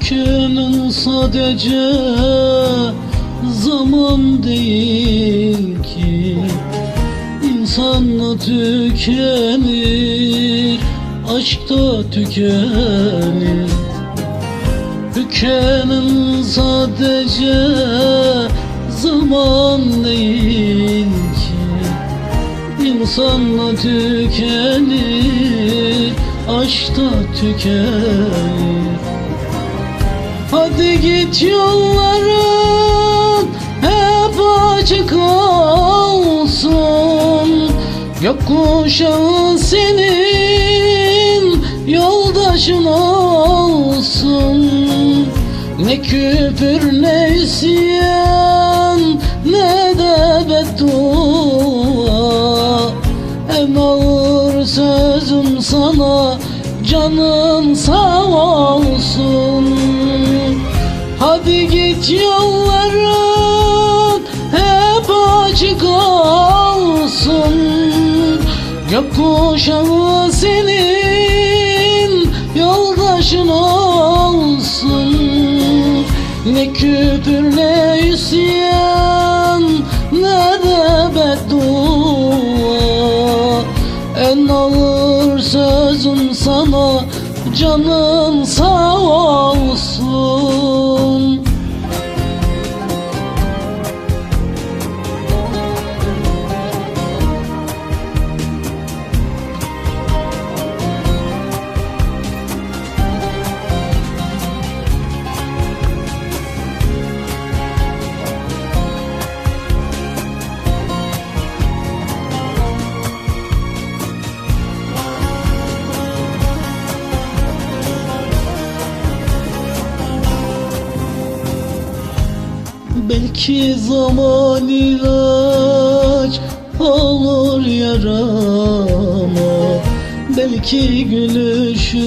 Tükenen sadece zaman değil ki. İnsanla tükenir, aşkta tükenir. Tükenen sadece zaman değil ki. İnsanla tükenir, aşkta tükenir Hadi git yolların hep açık olsun. Gökkuşağı senin yoldaşın olsun. Ne küfür ne isyan ne de beddua. En ağır sözüm sana canın sağ olsun. Hadi git yolların hep açık olsun. Gökkuşağı senin yoldaşın olsun. Ne küfür ne isyan ne de beddua. En ağır sözüm sana canın sağ olsun Belki zaman ilaç olur yarama. Belki gülüşümde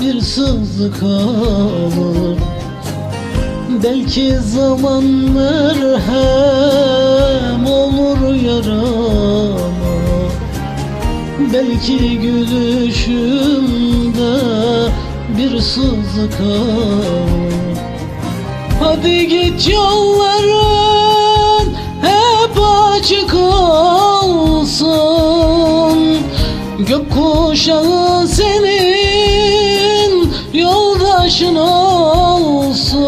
bir sızı kalır Belki zaman merhem olur yarama. Belki gülüşümde bir sızı kalır Hadi git yolların hep açık olsun. Gökkuşağı senin yoldaşın olsun.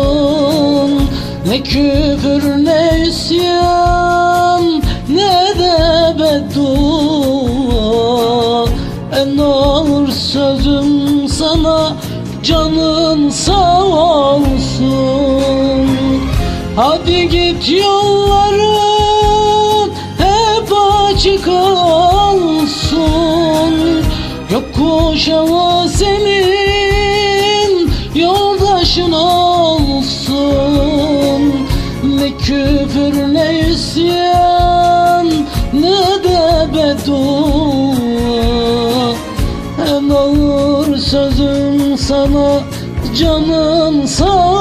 Ne küfür ne isyan ne de beddua. En ağır sözüm sana canın sağ olsun Hadi git yolların hep açık olsun. Gökkuşağı senin yoldaşın olsun. Ne küfür ne isyan ne de beddua. En ağır sözüm sana canın sağ